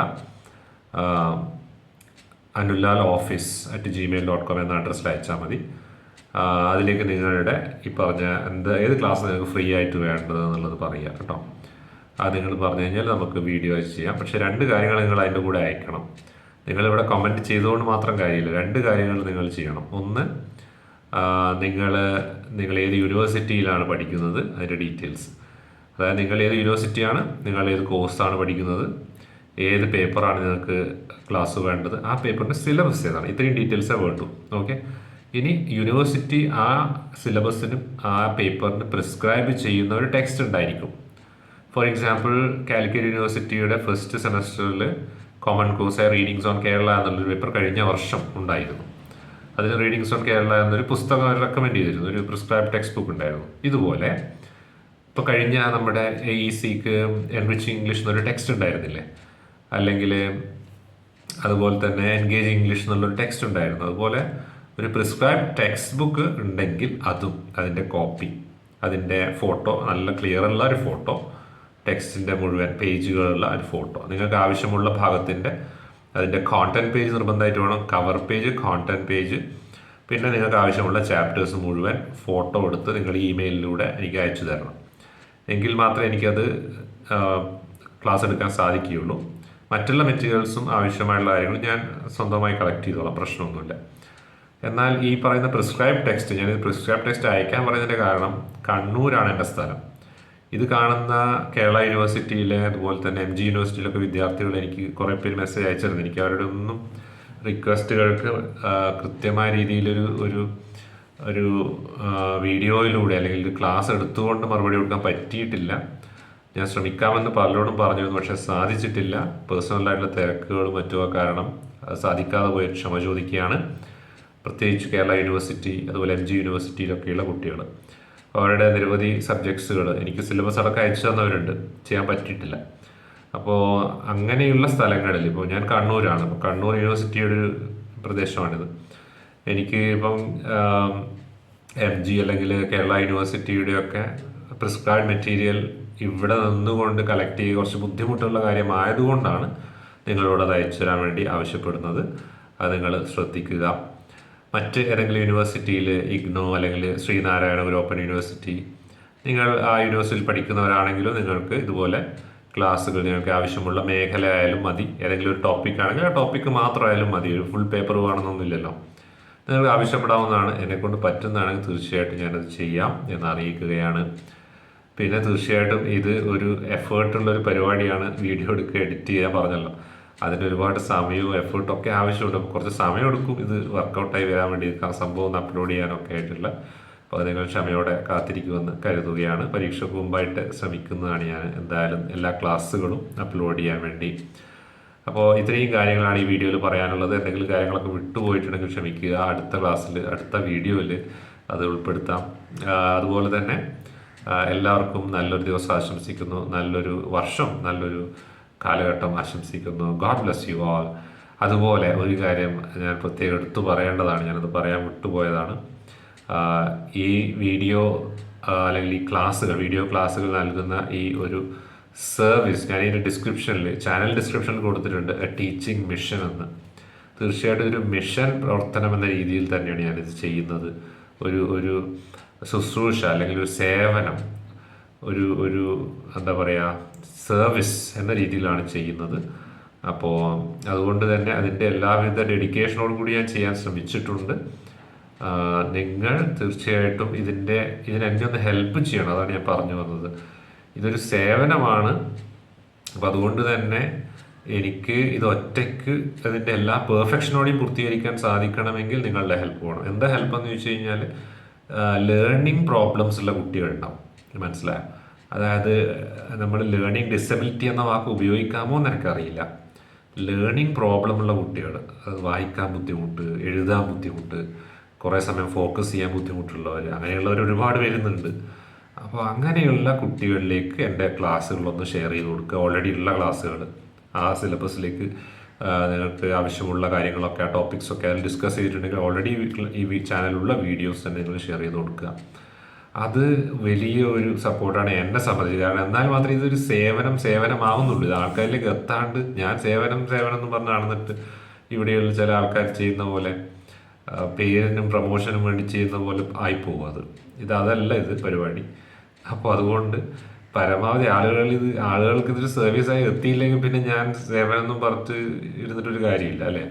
Anulal office at Gmail dot com എന്ന അഡ്രസ്സിൽ അയച്ചാൽ മതി. അതിലേക്ക് നിങ്ങളുടെ ഈ പറഞ്ഞ എന്ത് ഏത് ക്ലാസ് നിങ്ങൾക്ക് ഫ്രീ ആയിട്ട് വേണ്ടത് എന്നുള്ളത് പറയുക. കേട്ടോ? അത് നിങ്ങൾ പറഞ്ഞു കഴിഞ്ഞാൽ നമുക്ക് വീഡിയോ ചെയ്യാം. പക്ഷെ രണ്ട് കാര്യങ്ങൾ നിങ്ങൾ അതിന്റെ കൂടെ അയക്കണം. നിങ്ങളിവിടെ കമന്റ് ചെയ്തുകൊണ്ട് മാത്രം കാര്യമില്ല. രണ്ട് കാര്യങ്ങൾ നിങ്ങൾ ചെയ്യണം. ഒന്ന് നിങ്ങൾ നിങ്ങൾ ഏത് യൂണിവേഴ്സിറ്റിയിലാണ് പഠിക്കുന്നത്? അതിന്റെ ഡീറ്റെയിൽസ് അതായത് നിങ്ങൾ ഏത് യൂണിവേഴ്സിറ്റിയാണ് നിങ്ങൾ ഏത് കോഴ്സാണ് പഠിക്കുന്നത്? ഏത് പേപ്പറാണ് നിങ്ങൾക്ക് ക്ലാസ് വേണ്ടത്? ആ പേപ്പറിന്റെ സിലബസ് ഏതാണ്? ഇത്രയും ഡീറ്റെയിൽസേ വേണ്ടു. ഓക്കെ ഇനി യൂണിവേഴ്സിറ്റി ആ സിലബസിനും ആ പേപ്പറിന് പ്രിസ്ക്രൈബ് ചെയ്യുന്ന ഒരു ടെക്സ്റ്റ് ഉണ്ടായിരിക്കും. ഫോർ എക്സാമ്പിൾ കാലിക്കറ്റ് യൂണിവേഴ്സിറ്റിയുടെ ഫസ്റ്റ് സെമസ്റ്ററിൽ കോമൺ കോഴ്സ് കോഴ്സായ റീഡിങ്സ് ഓൺ കേരള എന്നുള്ളൊരു പേപ്പർ കഴിഞ്ഞ വർഷം ഉണ്ടായിരുന്നു. അതിന് റീഡിങ്സ് ഓൺ കേരള എന്നൊരു പുസ്തകം അവർ റെക്കമെൻഡ് ചെയ്തിരുന്നു. ഒരു പ്രിസ്ക്രൈബ് ടെക്സ്റ്റ് ബുക്ക് ഉണ്ടായിരുന്നു. ഇതുപോലെ ഇപ്പോൾ കഴിഞ്ഞ നമ്മുടെ എ ഇ സിക്ക് എൻറിച്ച് ഇംഗ്ലീഷ് എന്നൊരു ടെക്സ്റ്റ് ഉണ്ടായിരുന്നില്ലേ? അല്ലെങ്കിൽ അതുപോലെ തന്നെ എൻഗേജ് ഇംഗ്ലീഷ് എന്നുള്ളൊരു ടെക്സ്റ്റ് ഉണ്ടായിരുന്നു. അതുപോലെ ഒരു പ്രിസ്ക്രൈബ് ടെക്സ്റ്റ് ബുക്ക് ഉണ്ടെങ്കിൽ അതും അതിന്റെ കോപ്പി അതിന്റെ ഫോട്ടോ നല്ല ക്ലിയർ ഉള്ള ഒരു ഫോട്ടോ ടെക്സ്റ്റിന്റെ മുഴുവൻ പേജുകളുള്ള ഒരു ഫോട്ടോ. നിങ്ങൾക്ക് ആവശ്യമുള്ള ഭാഗത്തിന്റെ അതിന്റെ കോണ്ടന്റ് പേജ് നിർബന്ധമായിട്ട് വേണം. കവർ പേജ് കോണ്ടന്റ് പേജ് പിന്നെ നിങ്ങൾക്ക് ആവശ്യമുള്ള ചാപ്റ്റേഴ്സ് മുഴുവൻ ഫോട്ടോ എടുത്ത് നിങ്ങൾ ഇമെയിലിലൂടെ എനിക്ക് അയച്ചു തരണം. എങ്കിൽ മാത്രമേ എനിക്കത് ക്ലാസ് എടുക്കാൻ സാധിക്കുകയുള്ളൂ. മറ്റുള്ള മെറ്റീരിയൽസും ആവശ്യമായുള്ള കാര്യങ്ങൾ ഞാൻ സ്വന്തമായി കളക്ട് ചെയ്തോളാം. പ്രശ്നമൊന്നുമില്ല. എന്നാൽ ഈ പറയുന്ന പ്രിസ്ക്രൈബ് ടെക്സ്റ്റ് ഞാൻ പ്രിസ്ക്രൈബ് ടെക്സ്റ്റ് അയക്കാൻ പറയുന്നതിന്റെ കാരണം കണ്ണൂരാണ് എന്റെ സ്ഥലം. ഇത് കാണുന്ന കേരള യൂണിവേഴ്സിറ്റിയിലെ അതുപോലെ തന്നെ എം ജി യൂണിവേഴ്സിറ്റിയിലൊക്കെ വിദ്യാർത്ഥികൾ എനിക്ക് കുറേ പേര് മെസ്സേജ് അയച്ചിരുന്നു. എനിക്ക് അവരുടെ ഒന്നും റിക്വസ്റ്റുകൾക്ക് കൃത്യമായ രീതിയിലൊരു ഒരു ഒരു വീഡിയോയിലൂടെ അല്ലെങ്കിൽ ഒരു ക്ലാസ് എടുത്തുകൊണ്ട് മറുപടി കൊടുക്കാൻ പറ്റിയിട്ടില്ല. ഞാൻ ശ്രമിക്കാമെന്ന് പലരോടും പറഞ്ഞിരുന്നു പക്ഷെ സാധിച്ചിട്ടില്ല. പേഴ്സണലായിട്ടുള്ള തിരക്കുകളും മറ്റുമോ കാരണം സാധിക്കാതെ പോയി ക്ഷമ ചോദിക്കുകയാണ്. പ്രത്യേകിച്ച് കേരള യൂണിവേഴ്സിറ്റി അതുപോലെ എം ജി യൂണിവേഴ്സിറ്റിയിലൊക്കെയുള്ള കുട്ടികൾ അവരുടെ നിരവധി സബ്ജക്ട്സുകൾ എനിക്ക് സിലബസ് അടക്കം അയച്ചു തന്നവരുണ്ട്. ചെയ്യാൻ പറ്റിയിട്ടില്ല. അപ്പോൾ അങ്ങനെയുള്ള സ്ഥലങ്ങളിൽ ഇപ്പോൾ ഞാൻ കണ്ണൂരാണ്. അപ്പോൾ കണ്ണൂർ യൂണിവേഴ്സിറ്റിയുടെ ഒരു പ്രദേശമാണിത്. എനിക്ക് ഇപ്പം എം ജി അല്ലെങ്കിൽ കേരള യൂണിവേഴ്സിറ്റിയുടെ ഒക്കെ പ്രിസ്ക്രൈബ് മെറ്റീരിയൽ ഇവിടെ നിന്നുകൊണ്ട് കളക്ട് ചെയ്യുക കുറച്ച് ബുദ്ധിമുട്ടുള്ള കാര്യമായതുകൊണ്ടാണ് നിങ്ങളോട് അത് അയച്ചു തരാൻ വേണ്ടി ആവശ്യപ്പെടുന്നത്. അത് നിങ്ങൾ ശ്രദ്ധിക്കുക. മറ്റ് ഏതെങ്കിലും യൂണിവേഴ്സിറ്റിയിൽ ഇഗ്നോ അല്ലെങ്കിൽ ശ്രീനാരായണ ഒരു ഓപ്പൺ യൂണിവേഴ്സിറ്റി നിങ്ങൾ ആ യൂണിവേഴ്സിറ്റിയിൽ പഠിക്കുന്നവരാണെങ്കിലും നിങ്ങൾക്ക് ഇതുപോലെ ക്ലാസ്സുകൾ നിങ്ങൾക്ക് ആവശ്യമുള്ള മേഖലയായാലും മതി. ഏതെങ്കിലും ഒരു ടോപ്പിക് ആണെങ്കിൽ ആ ടോപ്പിക്ക് മാത്രമായാലും മതി. ഒരു ഫുൾ പേപ്പർ വേണമെന്നൊന്നുമില്ലല്ലോ. നിങ്ങൾക്ക് ആവശ്യപ്പെടാവുന്നതാണ്. എന്നെക്കൊണ്ട് പറ്റുന്നതാണെങ്കിൽ തീർച്ചയായിട്ടും ഞാനത് ചെയ്യാം എന്ന് അറിയിക്കുകയാണ്. പിന്നെ തീർച്ചയായിട്ടും ഇത് ഒരു എഫേർട്ടുള്ള ഒരു പരിപാടിയാണ്. വീഡിയോ എടുക്കുക എഡിറ്റ് ചെയ്യാൻ പറഞ്ഞല്ലോ. അതിന് ഒരുപാട് സമയവും എഫേർട്ടും ഒക്കെ ആവശ്യമുണ്ട്. അപ്പോൾ കുറച്ച് സമയം എടുക്കും ഇത് വർക്കൗട്ടായി വരാൻ വേണ്ടി. സംഭവം ഒന്ന് അപ്ലോഡ് ചെയ്യാനൊക്കെ ആയിട്ടുള്ള അപ്പോൾ നിങ്ങൾ ക്ഷമയോടെ കാത്തിരിക്കുമെന്ന് കരുതുകയാണ്. പരീക്ഷയ്ക്ക് മുമ്പായിട്ട് ശ്രമിക്കുന്നതാണ് ഞാൻ. എന്തായാലും എല്ലാ ക്ലാസ്സുകളും അപ്ലോഡ് ചെയ്യാൻ വേണ്ടി. അപ്പോൾ ഇത്രയും കാര്യങ്ങളാണ് ഈ വീഡിയോയിൽ പറയാനുള്ളത്. എന്തെങ്കിലും കാര്യങ്ങളൊക്കെ വിട്ടുപോയിട്ടുണ്ടെങ്കിൽ ക്ഷമിക്കുക. അടുത്ത ക്ലാസ്സിൽ അടുത്ത വീഡിയോയിൽ അത് ഉൾപ്പെടുത്താം. അതുപോലെ തന്നെ എല്ലാവർക്കും നല്ലൊരു ദിവസം ആശംസിക്കുന്നു. നല്ലൊരു വർഷം നല്ലൊരു കാലഘട്ടം ആശംസിക്കുന്നു. ഗോഡ് ബ്ലസ് യു ആൾ അതുപോലെ ഒരു കാര്യം ഞാൻ പ്രത്യേകം എടുത്തു പറയേണ്ടതാണ്. ഞാനത് പറയാൻ വിട്ടുപോയതാണ്. ഈ വീഡിയോ അല്ലെങ്കിൽ ഈ ക്ലാസ്സുകൾ വീഡിയോ ക്ലാസ്സുകൾ നൽകുന്ന ഈ ഒരു സർവീസ് ഞാൻ ഇതിന്റെ ഡിസ്ക്രിപ്ഷനിൽ ചാനൽ ഡിസ്ക്രിപ്ഷനിൽ കൊടുത്തിട്ടുണ്ട്. എ ടീച്ചിങ് മിഷൻ എന്ന്. തീർച്ചയായിട്ടും ഒരു മിഷൻ പ്രവർത്തനം എന്ന രീതിയിൽ തന്നെയാണ് ഞാനിത് ചെയ്യുന്നത്. ഒരു ഒരു ശുശ്രൂഷ അല്ലെങ്കിൽ ഒരു സേവനം ഒരു ഒരു എന്താ പറയുക സർവീസ് എന്ന രീതിയിലാണ് ചെയ്യുന്നത്. അപ്പോൾ അതുകൊണ്ട് തന്നെ അതിന്റെ എല്ലാവിധ ഡെഡിക്കേഷനോടും കൂടി ഞാൻ ചെയ്യാൻ ശ്രമിച്ചിട്ടുണ്ട്. നിങ്ങൾ തീർച്ചയായിട്ടും ഇതിന്റെ ഇതിനെന്നെ ഒന്ന് ഹെൽപ്പ് ചെയ്യണം. അതാണ് ഞാൻ പറഞ്ഞു വന്നത്. ഇതൊരു സേവനമാണ്. അപ്പം അതുകൊണ്ട് തന്നെ എനിക്ക് ഇത് ഒറ്റയ്ക്ക് അതിന്റെ എല്ലാ പെർഫെക്ഷനോടെയും പൂർത്തീകരിക്കാൻ സാധിക്കണമെങ്കിൽ നിങ്ങളുടെ ഹെൽപ്പ് വേണം. എന്താ ഹെൽപ്പ് എന്ന് ചോദിച്ചു കഴിഞ്ഞാൽ ലേണിംഗ് പ്രോബ്ലംസ് ഉള്ള കുട്ടികളുണ്ടാവും. മനസ്സിലായോ? അതായത് നമ്മൾ ലേണിംഗ് ഡിസബിലിറ്റി എന്ന വാക്ക് ഉപയോഗിക്കാമോ എന്ന് എനിക്കറിയില്ല. ലേണിംഗ് പ്രോബ്ലം ഉള്ള കുട്ടികൾ അത് വായിക്കാൻ ബുദ്ധിമുട്ട് എഴുതാൻ ബുദ്ധിമുട്ട് കുറേ സമയം ഫോക്കസ് ചെയ്യാൻ ബുദ്ധിമുട്ടുള്ളവർ അങ്ങനെയുള്ളവർ ഒരുപാട് വരുന്നുണ്ട്. അപ്പോൾ അങ്ങനെയുള്ള കുട്ടികളിലേക്ക് എന്റെ ക്ലാസ്സുകളൊന്ന് ഷെയർ ചെയ്ത് കൊടുക്കുക. ഓൾറെഡി ഉള്ള ക്ലാസ്സുകൾ ആ സിലബസിലേക്ക് നിങ്ങൾക്ക് ആവശ്യമുള്ള കാര്യങ്ങളൊക്കെ ആ ടോപ്പിക്സൊക്കെ അതിൽ ഡിസ്കസ് ചെയ്തിട്ടുണ്ടെങ്കിൽ ഓൾറെഡി ഈ ചാനലിലുള്ള വീഡിയോസ് തന്നെ നിങ്ങൾ ഷെയർ ചെയ്ത് കൊടുക്കുക. അത് വലിയ ഒരു സപ്പോർട്ടാണ് എന്നെ സംബന്ധിച്ച്. കാരണം എന്നാൽ മാത്രമേ ഇതൊരു സേവനം സേവനമാവുന്നുള്ളൂ. ഇത് ആൾക്കാരിലേക്ക് എത്താണ്ട് ഞാൻ സേവനം സേവനം എന്ന് പറഞ്ഞ് നടന്നിട്ട് ഇവിടെയുള്ള ചില ആൾക്കാർ ചെയ്യുന്ന പോലെ പേരിനും പ്രൊമോഷനും വേണ്ടി ചെയ്യുന്ന പോലെ ആയിപ്പോകും അത്. ഇത് അതല്ല ഇത് പരിപാടി. അപ്പോൾ അതുകൊണ്ട് പരമാവധി ആളുകൾ ഇത് ആളുകൾക്ക് ഇതൊരു സർവീസായി എത്തിയില്ലെങ്കിൽ പിന്നെ ഞാൻ സേവനം പറഞ്ഞ് ഇരുന്നിട്ടൊരു കാര്യമില്ല അല്ലേ?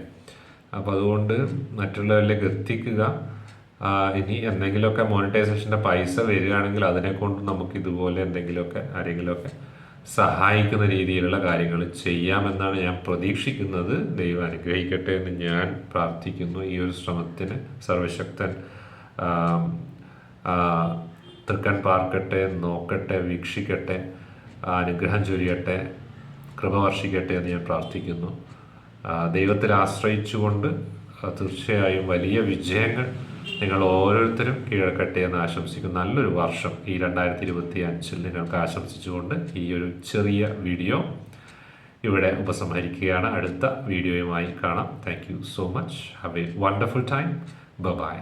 അപ്പോൾ അതുകൊണ്ട് മറ്റുള്ളവരിലേക്ക് എത്തിക്കുക. ഇനി എന്തെങ്കിലുമൊക്കെ മോണിറ്റൈസേഷന്റെ പൈസ വരികയാണെങ്കിൽ അതിനെ കൊണ്ട് നമുക്ക് ഇതുപോലെ എന്തെങ്കിലുമൊക്കെ ആരെങ്കിലുമൊക്കെ സഹായിക്കുന്ന രീതിയിലുള്ള കാര്യങ്ങൾ ചെയ്യാമെന്നാണ് ഞാൻ പ്രതീക്ഷിക്കുന്നത്. ദൈവം അനുഗ്രഹിക്കട്ടെ എന്ന് ഞാൻ പ്രാർത്ഥിക്കുന്നു. ഈ ഒരു ശ്രമത്തിന് സർവശക്തൻ തൃക്കൺ പാർക്കട്ടെ നോക്കട്ടെ വീക്ഷിക്കട്ടെ അനുഗ്രഹം ചൊരിയട്ടെ കൃപ വർഷിക്കട്ടെ എന്ന് ഞാൻ പ്രാർത്ഥിക്കുന്നു. ദൈവത്തിൽ ആശ്രയിച്ചുകൊണ്ട് തീർച്ചയായും വലിയ വിജയങ്ങൾ നിങ്ങൾ ഓരോരുത്തരും കീഴക്കട്ടെ എന്ന് ആശംസിക്കുന്നു. നല്ലൊരു വർഷം ഈ രണ്ടായിരത്തി ഇരുപത്തി അഞ്ചിൽ നിങ്ങൾക്ക് ആശംസിച്ചുകൊണ്ട് ഈ ഒരു ചെറിയ വീഡിയോ ഇവിടെ ഉപസംഹരിക്കുകയാണ്. അടുത്ത വീഡിയോയുമായി കാണാം. Thank you so much have a wonderful time bye